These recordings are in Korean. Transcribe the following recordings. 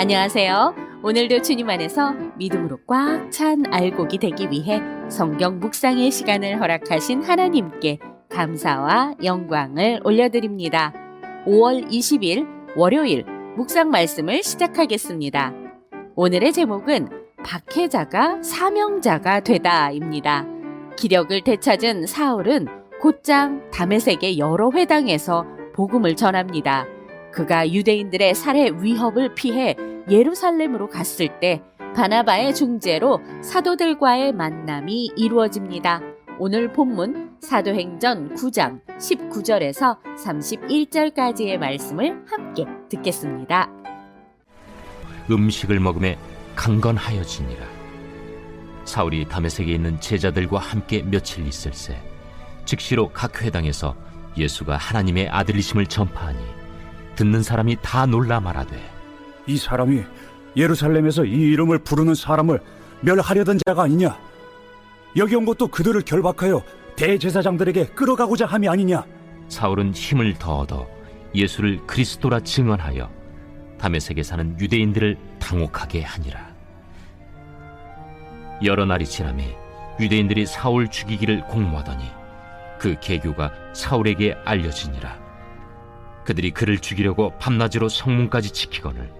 안녕하세요. 오늘도 주님 안에서 믿음으로 꽉 찬 알곡이 되기 위해 성경 묵상의 시간을 허락하신 하나님께 감사와 영광을 올려드립니다. 5월 20일 월요일 묵상 말씀을 시작하겠습니다. 오늘의 제목은 박해자가 사명자가 되다입니다. 기력을 되찾은 사울은 곧장 다메섹의 여러 회당에서 복음을 전합니다. 그가 유대인들의 살해 위협을 피해 예루살렘으로 갔을 때 바나바의 중재로 사도들과의 만남이 이루어집니다. 오늘 본문 사도행전 9장 19절에서 31절까지의 말씀을 함께 듣겠습니다. 음식을 먹음에 강건하여지니라. 사울이 다메섹에 있는 제자들과 함께 며칠 있을새 즉시로 각 회당에서 예수가 하나님의 아들이심을 전파하니 듣는 사람이 다 놀라 말하되 이 사람이 예루살렘에서 이 이름을 부르는 사람을 멸하려던 자가 아니냐? 여기 온 것도 그들을 결박하여 대제사장들에게 끌어가고자 함이 아니냐? 사울은 힘을 더 얻어 예수를 그리스도라 증언하여 다메섹에 사는 유대인들을 당혹하게 하니라. 여러 날이 지남에 유대인들이 사울 죽이기를 공모하더니 그 계교가 사울에게 알려지니라. 그들이 그를 죽이려고 밤낮으로 성문까지 지키거늘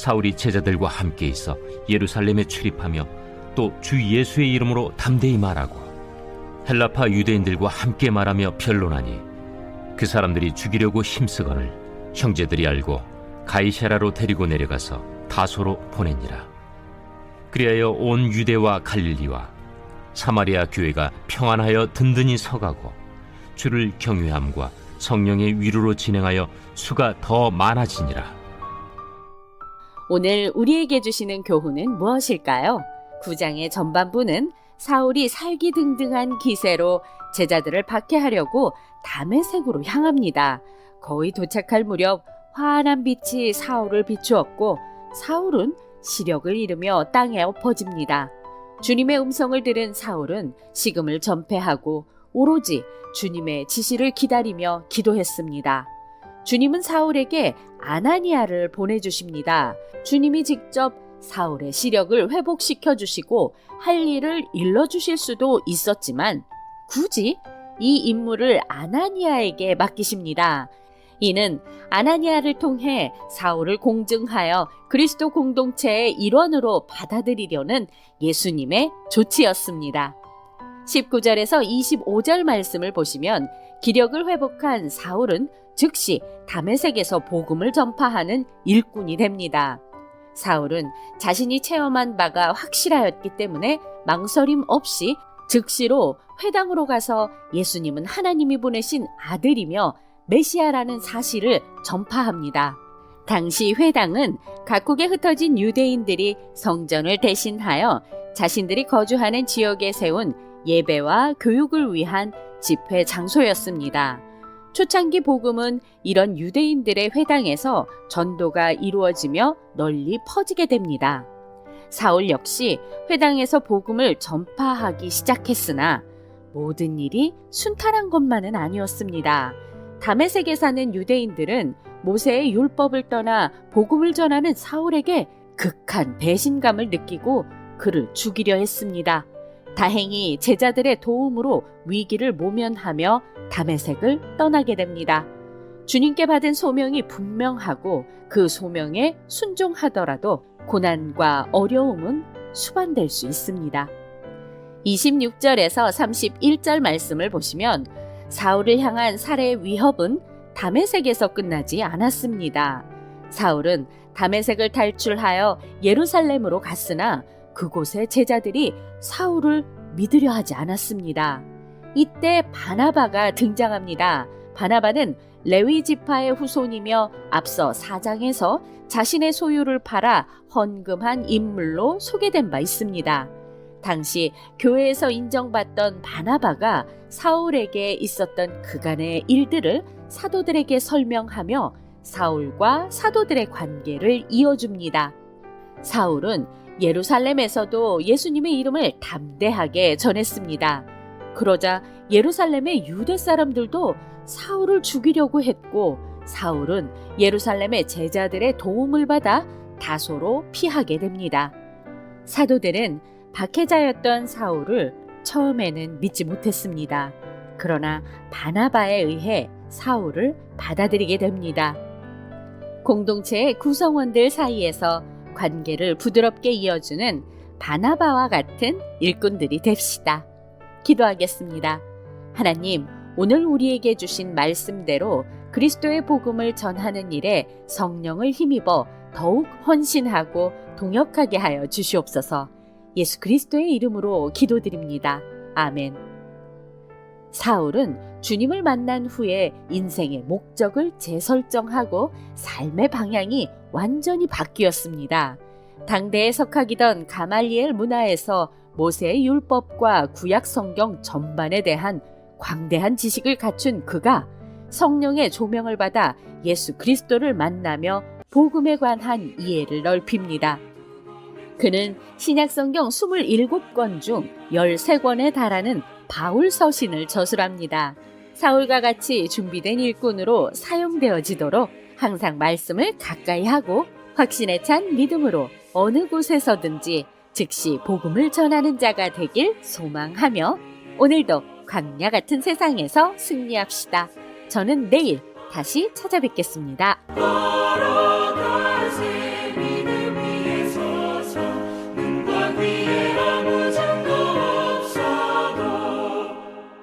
사울이 제자들과 함께 있어 예루살렘에 출입하며 또 주 예수의 이름으로 담대히 말하고 헬라파 유대인들과 함께 말하며 변론하니 그 사람들이 죽이려고 힘쓰거늘 형제들이 알고 가이샤라로 데리고 내려가서 다소로 보내니라. 그리하여 온 유대와 갈릴리와 사마리아 교회가 평안하여 든든히 서가고 주를 경외함과 성령의 위로로 진행하여 수가 더 많아지니라. 오늘 우리에게 주시는 교훈은 무엇일까요? 9장의 전반부는 사울이 살기 등등한 기세로 제자들을 박해하려고 담에색으로 향합니다. 거의 도착할 무렵 환한 빛이 사울을 비추었고 사울은 시력을 잃으며 땅에 엎어집니다. 주님의 음성을 들은 사울은 식음을 전폐하고 오로지 주님의 지시를 기다리며 기도했습니다. 주님은 사울에게 아나니아를 보내주십니다. 주님이 직접 사울의 시력을 회복시켜 주시고 할 일을 일러 주실 수도 있었지만 굳이 이 임무를 아나니아에게 맡기십니다. 이는 아나니아를 통해 사울을 공증하여 그리스도 공동체의 일원으로 받아들이려는 예수님의 조치였습니다. 19절에서 25절 말씀을 보시면 기력을 회복한 사울은 즉시 다메섹에서 복음을 전파하는 일꾼이 됩니다. 사울은 자신이 체험한 바가 확실하였기 때문에 망설임 없이 즉시로 회당으로 가서 예수님은 하나님이 보내신 아들이며 메시아라는 사실을 전파합니다. 당시 회당은 각국에 흩어진 유대인들이 성전을 대신하여 자신들이 거주하는 지역에 세운 예배와 교육을 위한 집회 장소였습니다. 초창기 복음은 이런 유대인들의 회당에서 전도가 이루어지며 널리 퍼지게 됩니다. 사울 역시 회당에서 복음을 전파하기 시작했으나 모든 일이 순탄한 것만은 아니었습니다. 다메섹에 사는 유대인들은 모세의 율법을 떠나 복음을 전하는 사울에게 극한 배신감을 느끼고 그를 죽이려 했습니다. 다행히 제자들의 도움으로 위기를 모면하며 다메섹을 떠나게 됩니다. 주님께 받은 소명이 분명하고 그 소명에 순종하더라도 고난과 어려움은 수반될 수 있습니다. 26절에서 31절 말씀을 보시면 사울을 향한 살해 위협은 다메섹에서 끝나지 않았습니다. 사울은 다메섹을 탈출하여 예루살렘으로 갔으나 그곳의 제자들이 사울을 믿으려 하지 않았습니다. 이때 바나바가 등장합니다. 바나바는 레위 지파의 후손이며 앞서 4장에서 자신의 소유를 팔아 헌금한 인물로 소개된 바 있습니다. 당시 교회에서 인정받던 바나바가 사울에게 있었던 그간의 일들을 사도들에게 설명하며 사울과 사도들의 관계를 이어줍니다. 사울은 예루살렘에서도 예수님의 이름을 담대하게 전했습니다. 그러자 예루살렘의 유대 사람들도 사울을 죽이려고 했고 사울은 예루살렘의 제자들의 도움을 받아 다소로 피하게 됩니다. 사도들은 박해자였던 사울을 처음에는 믿지 못했습니다. 그러나 바나바에 의해 사울을 받아들이게 됩니다. 공동체의 구성원들 사이에서 관계를 부드럽게 이어주는 바나바와 같은 일꾼들이 됩시다. 기도하겠습니다. 하나님, 오늘 우리에게 주신 말씀대로 그리스도의 복음을 전하는 일에 성령을 힘입어 더욱 헌신하고 동역하게 하여 주시옵소서. 예수 그리스도의 이름으로 기도드립니다. 아멘. 사울은 주님을 만난 후에 인생의 목적을 재설정하고 삶의 방향이 완전히 바뀌었습니다. 당대에 석학이던 가말리엘 문화에서 모세의 율법과 구약 성경 전반에 대한 광대한 지식을 갖춘 그가 성령의 조명을 받아 예수 그리스도를 만나며 복음에 관한 이해를 넓힙니다. 그는 신약 성경 27권 중 13권에 달하는 바울 서신을 저술합니다. 사울과 같이 준비된 일꾼으로 사용되어지도록 항상 말씀을 가까이 하고 확신에 찬 믿음으로 어느 곳에서든지 즉시 복음을 전하는 자가 되길 소망하며 오늘도 광야 같은 세상에서 승리합시다. 저는 내일 다시 찾아뵙겠습니다.